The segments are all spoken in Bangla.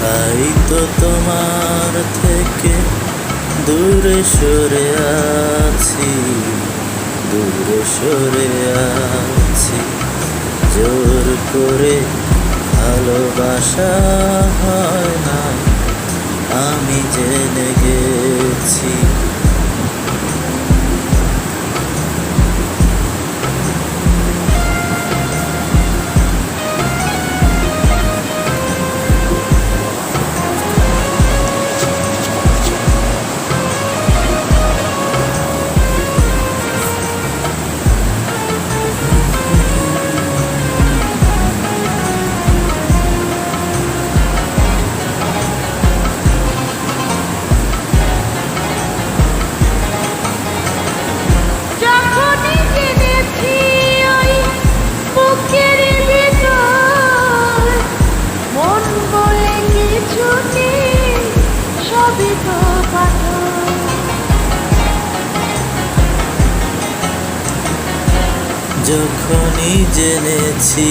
তাই তো তোমার থেকে দূরে সরে আছি দূরে সরে আছি। জোর করে ভালোবাসা হয় না। আমি জেনে গেছি। যখনই জেনেছি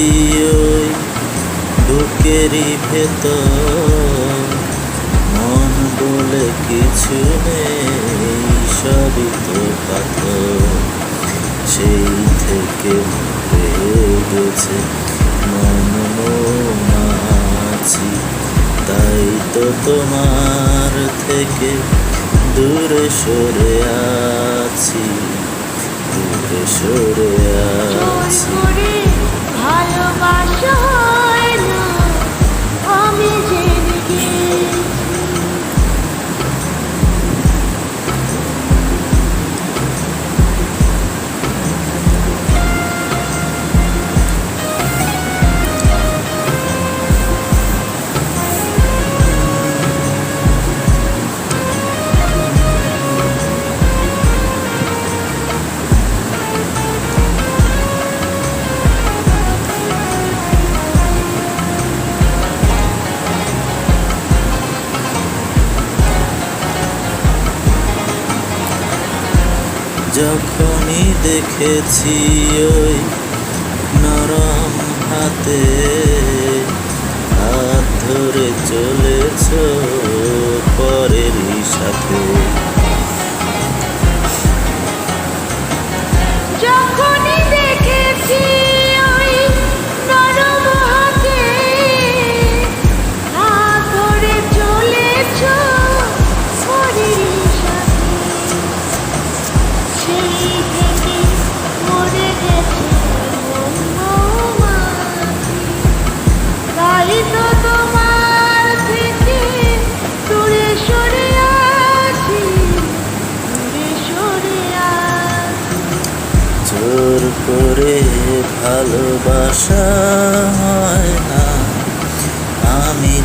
ওই বুকেরই ভেতর, মন বলে কিছু নেই, সবই তো পাথর। সেই থেকে গেছে, মন মাছি তাই তো তোমার থেকে দূরে সরে আছি। দূরে যখনই দেখেছি ওই নরম হাতে হাত ধরে চলেছ পরেরই সাথে। করে ভালোবাসা হয় না। আমি